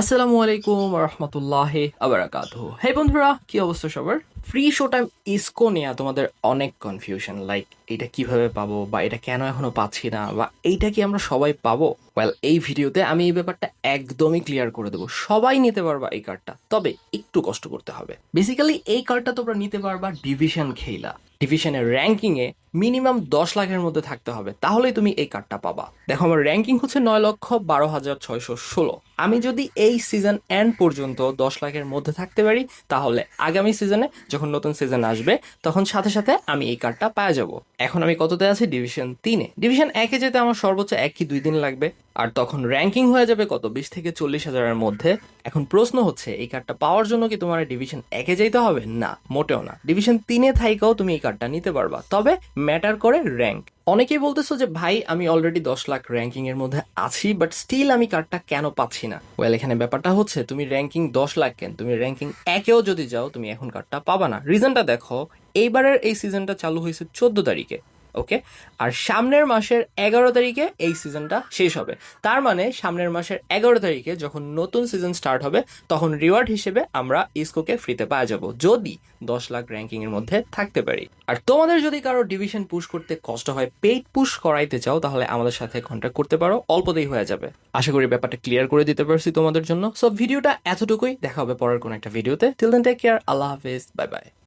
আসসালামু আলাইকুম রহমতুল্লাহ আবরাকাত হে বন্ধুরা, কি অবস্থা সবার? ফ্রি শো টাইম ইসকো নিয়ে তোমাদের অনেক কনফিউশন লাইক এটা কীভাবে পাবো বা এটা কেন এখনও পাচ্ছি না বা এইটা কি আমরা সবাই পাবো? ওয়েল এই ভিডিওতে আমি এই ব্যাপারটা একদমই ক্লিয়ার করে দেবো। সবাই নিতে পারবা এই কার্ডটা তবে একটু কষ্ট করতে হবে। বেসিক্যালি এই কার্ডটা তোমরা নিতে পারবা ডিভিশন খেলা ডিভিশনের র্যাঙ্কিং এ মিনিমাম দশ লাখের মধ্যে থাকতে হবে, তাহলেই তুমি এই কার্ডটা পাবা। দেখো, আমার র্যাঙ্কিং হচ্ছে নয় লক্ষ বারো হাজার ছয়শো ষোলো। আমি যদি এই সিজন এন্ড পর্যন্ত দশ লাখের মধ্যে থাকতে পারি, তাহলে আগামী সিজনে যখন নতুন সিজন আসবে, তখন সাথে সাথে আমি এই কার্ডটা পাওয়া যাব। এখন আমি কততে আছি? ডিভিশন তিনে ডিভিশন একে যেতে আমার সর্বোচ্চ এক কি দুই দিন লাগবে। আর তখন র্যাঙ্কিং হয়ে যাবে কত? বিশ থেকে চল্লিশ হাজারের মধ্যে। এখন প্রশ্ন হচ্ছে, এই কার্ডটা পাওয়ার জন্য কি তোমার ডিভিশন একে যাইতে হবে? না, মোটেও না। ডিভিশন তিনে থাইকাও তুমি এই কার্ডটা নিতে পারবা। তবে ম্যাটার করে র্যাঙ্ক অনেকেই বলতেছো যে, ভাই, আমি অলরেডি দশ লাখ র্যাঙ্কিং এর মধ্যে আছি বাট স্টিল আমি কার্ডটা কেন পাচ্ছি না? ওয়েল এখানে ব্যাপারটা হচ্ছে, তুমি র্যাঙ্কিং দশ লাখ কেন? তুমি র্যাঙ্কিং একেও যদি যাও, তুমি এখন কার্ডটা পাবা না। রিজনটা দেখো, এইবারের এই সিজনটা চালু হয়েছে চোদ্দ তারিখে। ওকে আর সামনের মাসের এগারো তারিখে এই সিজনটা শেষ হবে। তার মানে সামনের মাসের এগারো তারিখে যখন নতুন সিজন স্টার্ট হবে, তখন রিওয়ার্ড হিসেবে আমরা ইসকোকে ফ্রিতে পাওয়া যাব। যদি দশ লাখ র্যাঙ্কিং এর মধ্যে থাকতে পারি। আর তোমাদের যদি কারও ডিভিশন পুশ করতে কষ্ট হয় পেইড পুশ করাইতে চাও, তাহলে আমাদের সাথে কন্ট্যাক্ট করতে পারো। অল্পতেই হয়ে যাবে। আশা করি ব্যাপারটা ক্লিয়ার করে দিতে পারছি তোমাদের জন্য। সো ভিডিওটা এতটুকুই। দেখা হবে পরের কোনো একটা ভিডিওতে টিল দেন টেক কেয়ার আল্লাহ হাফিজ। Bye bye